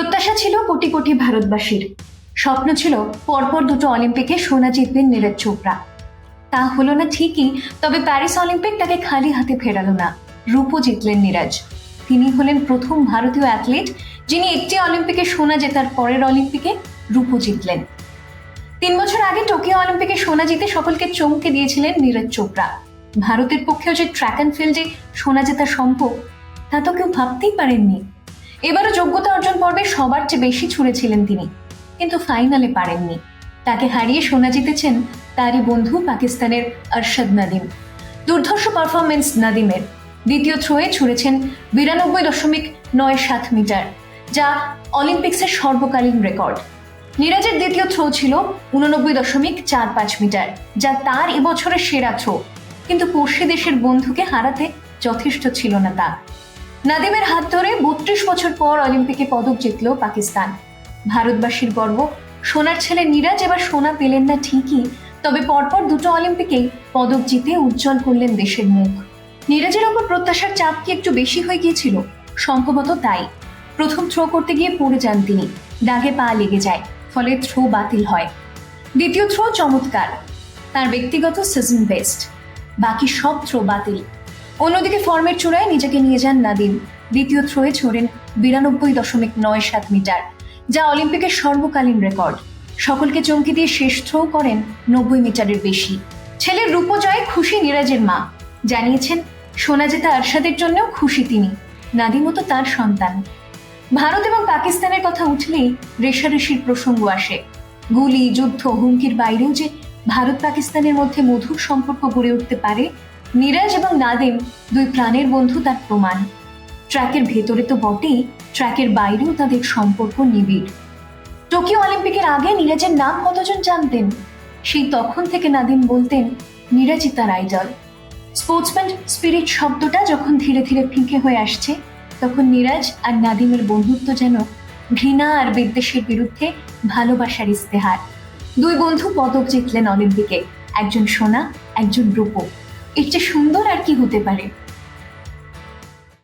প্রত্যাশা ছিল কোটি কোটি ভারতবাসীর। স্বপ্ন ছিল পরপর দুটো অলিম্পিকে সোনা জিতবেন নীরজ চোপড়া। তা হলো না ঠিকই, তবে প্যারিস অলিম্পিক তাকে খালি হাতে ফেরালো না। রূপও জিতলেন নীরজ। তিনি হলেন প্রথম ভারতীয় অ্যাথলিট, যিনি একটি অলিম্পিকে সোনা জেতার পরের অলিম্পিকে রূপও জিতলেন। তিন বছর আগে টোকিও অলিম্পিকে সোনা জিতে সকলকে চমকে দিয়েছিলেন নীরজ চোপড়া। ভারতের পক্ষেও যে ট্র্যাক অ্যান্ড ফিল্ডে সোনা জেতা সম্ভব, তা তো কেউ ভাবতেই পারেননি। এবারও যোগ্যতা অর্জন পর্বে সবার চেয়ে বেশি ছুড়েছিলেন তিনি। কিন্তু ফাইনালে পারেননি। তাকে হারিয়ে সোনা জিতেছেন তারই বন্ধু পাকিস্তানের আরশাদ নাদিম। দুর্ধর্ষ পারফরমেন্স নাদিমের দ্বিতীয় থ্রোয়ে ছুড়েছেন বিরানব্বই দশমিক নয় সাত মিটার, যা অলিম্পিক্সের সর্বকালীন রেকর্ড। নিরাজের দ্বিতীয় থ্রো ছিল উননব্বই দশমিক চার পাঁচ মিটার, যা তার এবছরের সেরা থ্রো। কিন্তু পড়শি দেশের বন্ধুকে হারাতে যথেষ্ট ছিল না তা। নাদিমের হাত ধরে বত্রিশ বছর পর অলিম্পিকে পদক জিতল পাকিস্তান। ভারতবাসীর গর্ব, সোনার ছেলে নীরাজ এবার সোনা পেলেন না ঠিকই, তবে পরপর দুটো অলিম্পিকেই পদক জিতে উজ্জ্বল করলেন দেশের মুখ। নীরাজের ওপর প্রত্যাশার চাপ কি একটু বেশি হয়ে গিয়েছিল? সম্ভবত তাই। প্রথম থ্রো করতে গিয়ে পড়ে যান তিনি। দাগে পা লেগে যায়, ফলে থ্রো বাতিল হয়। দ্বিতীয় থ্রো চমৎকার। তার ব্যক্তিগত সিজন বেস্ট বাকি সব থ্রো বাতিল। অন্যদিকে ফর্মের চূড়ায় নিজেকে নিয়ে যান নাদিম। দ্বিতীয় থ্রোয়ে ছোড়েন বিরানব্বই দশমিক নয় সাত মিটার, যা অলিম্পিকের সর্বকালীন রেকর্ড। সকলকে চমকে দিয়ে শেষ থ্রো করেন নব্বই মিটারের বেশি। ছেলের রূপজয়ে খুশি নীরাজের মা। জানিয়েছেন, সোনা জেতা আরশাদের জন্যও খুশি তিনি। নাদিমও তো তার সন্তান। ভারত এবং পাকিস্তানের কথা উঠলেই রেশারেশির প্রসঙ্গ আসে। গুলি, যুদ্ধ, হুমকির বাইরেও যে ভারত পাকিস্তানের মধ্যে মধুর সম্পর্ক গড়ে উঠতে পারে নীরাজ এবং নাদিম দুই প্রাণের বন্ধু তার প্রমাণ। ট্র্যাকের ভেতরে তো বটেই, ট্র্যাকের বাইরেও তাদের সম্পর্ক নিবিড়। টোকিও অলিম্পিকের আগে নীরাজের নাম কতজন জানতেন? সেই তখন থেকে নাদিম বলতেন, নীরাজই তার আইডল। স্পোর্টসম্যান স্পিরিট শব্দটা যখন ধীরে ধীরে ফিকে হয়ে আসছে, তখন নীরাজ আর নাদিমের বন্ধুত্ব যেন ঘৃণা আর বিদ্বেষের বিরুদ্ধে ভালোবাসার ইস্তেহার দুই বন্ধু পদক জিতলেন অলিম্পিকে, একজন সোনা, একজন রূপো এর চেয়ে সুন্দর আর কি হতে পারে?